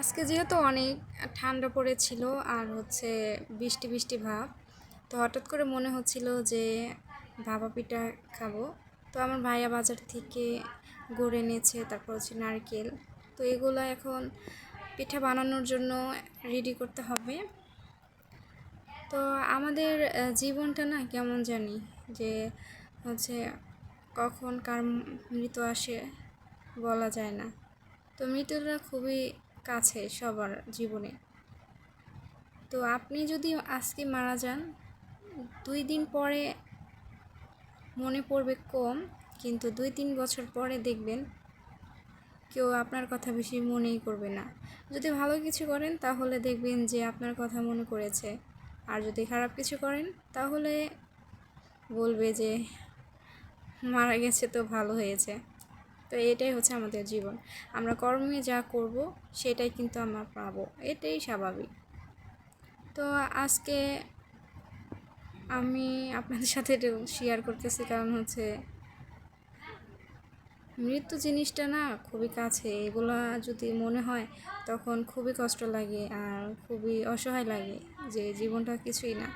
আজকে যেহেতু অনেক ঠান্ডা পড়েছিল আর হচ্ছে বৃষ্টি বৃষ্টি ভাব, তো হঠাৎ করে মনে হচ্ছিল যে ভাপা পিঠা খাব। তো আমার ভাইয়া বাজার থেকে গুড় এনেছে, তারপর হচ্ছে নারকেল। তো এগুলো এখন পিঠা বানানোর জন্য রেডি করতে হবে। তো আমাদের জীবনটা না কেমন জানি যে হচ্ছে কখন কার মৃত্যু আসে বলা যায় না। তো মৃত্যুটা খুবই কাছে সবার জীবনে। তো আপনি যদি আজকে মারা যান, দুই দিন পরে মনে পড়বে কম, কিন্তু দুই তিন বছর পরে দেখবেন কেউ আপনার কথা বেশি মনেই করবে না। যদি ভালো কিছু করেন, তাহলে দেখবেন যে আপনার কথা মনে করেছে আর যদি খারাপ কিছু করেন, তাহলে বলবে যে, মারা গেছে তো ভালো হয়েছে। তো এটাই হচ্ছে আমাদের জীবন। আমরা কর্মে যা করব, সেটাই কিন্তু আমরা পাবো। এটাই স্বাভাবিক। তো আজকে আমি আপনাদের সাথে শেয়ার করতেছি, কারণ হচ্ছে মৃত্যু জিনিসটা না খুবই কাছে। এগুলা যদি মনে হয়, তখন খুবই কষ্ট লাগে আর খুবই অসহায় লাগে যে জীবনটা কিছুই না।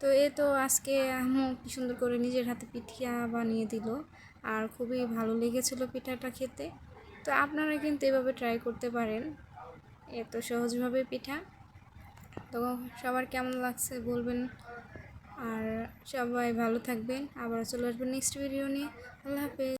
তো এ তো আজকে আম্মু কি সুন্দর করে নিজের হাতে পিঠিয়া বানিয়ে দিল। আর খুবই ভালো লেগেছিল পিঠাটা খেতে। তো আপনারা কিন্তু এভাবে ট্রাই করতে পারেন। এত সহজভাবে পিঠা। তো সবার কেমন লাগছে বলবেন। আর সবাই ভালো থাকবেন। আবার চলে আসবেন নেক্সট ভিডিও নিয়ে। আল্লাহ হাফেজ।